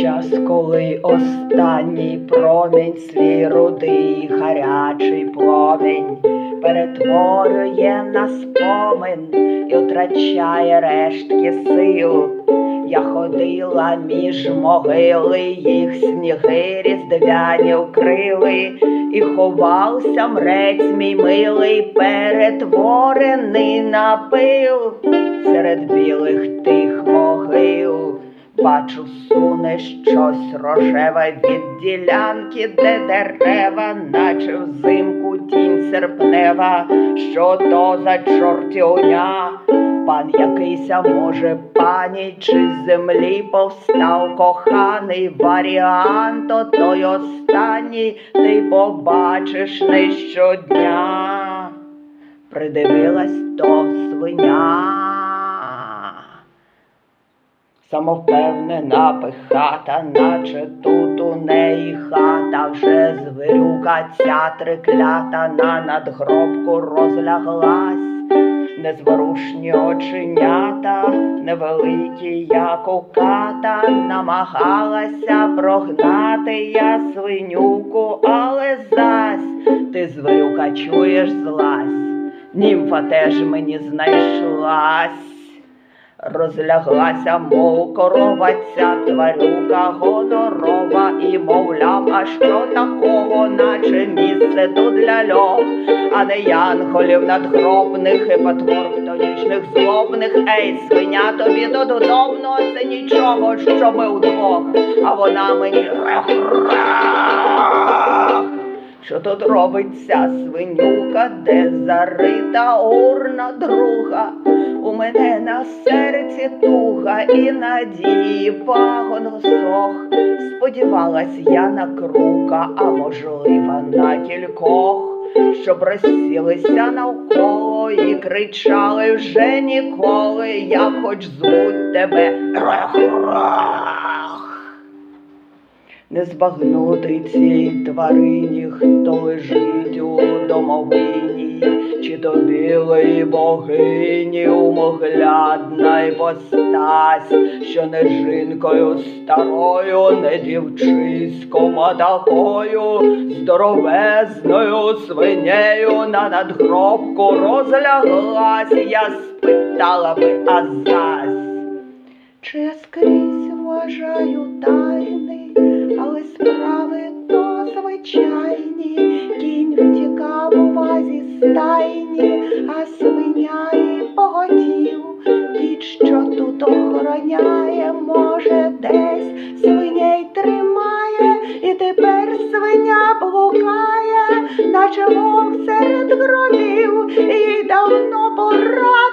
час, коли останній промінь свій рудий гарячий пломінь перетворює на спомин і втрачає рештки сил. Я ходила між могили, їх сніги різдвяні вкрили, і ховався мрець мій милий, перетворений на пил серед білих тих могил. Бачу, суне щось рожеве від ділянки, де дерева, наче взимку тінь серпнева, що то за чортівня. Пан якийся, може, пані, чи з землі повстав коханий варіант, то той останній ти побачиш не щодня. Придивилась то свиня. Самовпевнена пихата, наче тут у неї хата, вже звирюка ця триклята на надгробку розляглась, незворушні оченята, невеликі, як у ката, намагалася прогнати я свинюку, але зась ти звирюка чуєш злась, німфа теж мені знайшлась. Розляглася, мов корова ця тварюка гонорова і мовляв, а що такого, наче місце тут для льох, а не янголів надгробних і потвор хтонічних злобних. Ей, свиня тобі додомно, це нічого, що ми вдвох, а вона мені. Що тут робиться свинюка, де зарита урна друга? У мене на серці туга і надії пагон сох. Сподівалась я на крука, а можливо на кількох, щоб розсілися навколо і кричали вже ніколи, я хоч звуть тебе рех-рех. Не збагнути цій тварині, хто лежить у домовині, чи то білої богині умоглядна й постась, що не жінкою старою, не дівчиськом, а такою здоровезною свинею на надгробку розляглась, я спитала би, а зась. Чи я скрізь вважаю тайни, але справи то звичайні, кінь втікав у вазі стайні, а свиня і поготів. Кіт, що тут охороняє, може, десь свиней тримає, і тепер свиня блукає, наче вовк серед гробів, їй давно пора